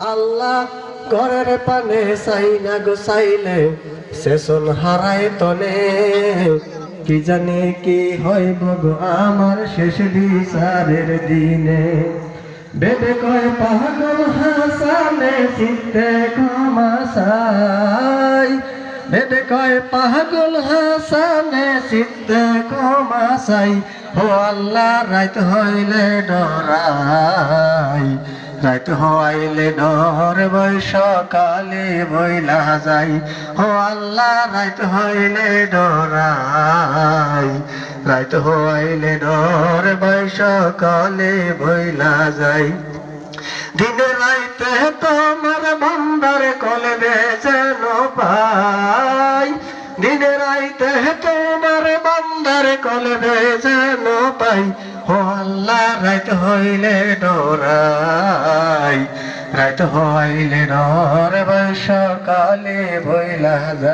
আল্লাহ ঘরের পানে চাই না গো চাইলে সেশন হারায় তনে। কি জানে কি হইব গো আমার শেষ বিচারের দিনে। বেদে কয়, পাগল হাসানে চিত্তে কমাসাই বেদে কয়, পাগল হাসানে চিত্তে কমাসাই ও আল্লাহ রাত হইলে ডরাই। রাত হইলে ডর বই সকালে বইলা যাই। ও আল্লাহ, রাত হইলে ডরাই। রাত হইলে ডর বই সকালে বইলা যাই। দিনে রাইতে তোমার বন্দার কলবে যেন পাই। দিনে রাইতে তোমার বন্দার কলবে যেন পাই। ও আল্লাহ, রাত হইলে ডরাই। রাত হইলে নর বৈশ কালে বইলা